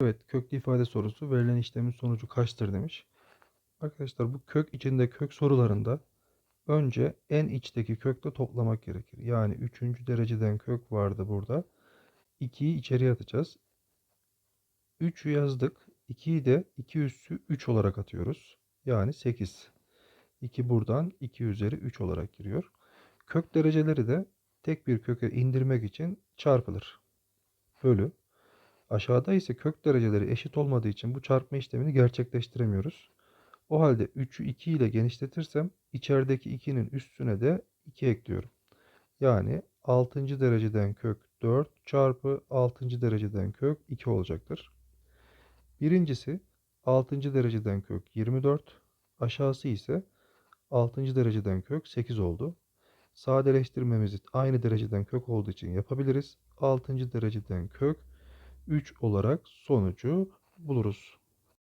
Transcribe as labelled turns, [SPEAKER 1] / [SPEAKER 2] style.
[SPEAKER 1] Evet, köklü ifade sorusu verilen işlemin sonucu kaçtır demiş. Arkadaşlar bu kök içinde kök sorularında önce en içteki kökle toplamak gerekir. Yani 3. dereceden kök vardı burada. 2'yi içeriye atacağız. 3'ü yazdık. 2'yi de 2 üssü 3 olarak atıyoruz. Yani 8. 2 buradan 2 üzeri 3 olarak giriyor. Kök dereceleri de tek bir köke indirmek için çarpılır. Bölü. Aşağıda ise kök dereceleri eşit olmadığı için bu çarpma işlemini gerçekleştiremiyoruz. O halde 3'ü 2 ile genişletirsem içerideki 2'nin üstüne de 2 ekliyorum. Yani 6. dereceden kök 4 çarpı 6. dereceden kök 2 olacaktır. Birincisi 6. dereceden kök 24. Aşağısı ise 6. dereceden kök 8 oldu. Sadeleştirmemizi aynı dereceden kök olduğu için yapabiliriz. 6. dereceden kök 3 olarak sonucu buluruz.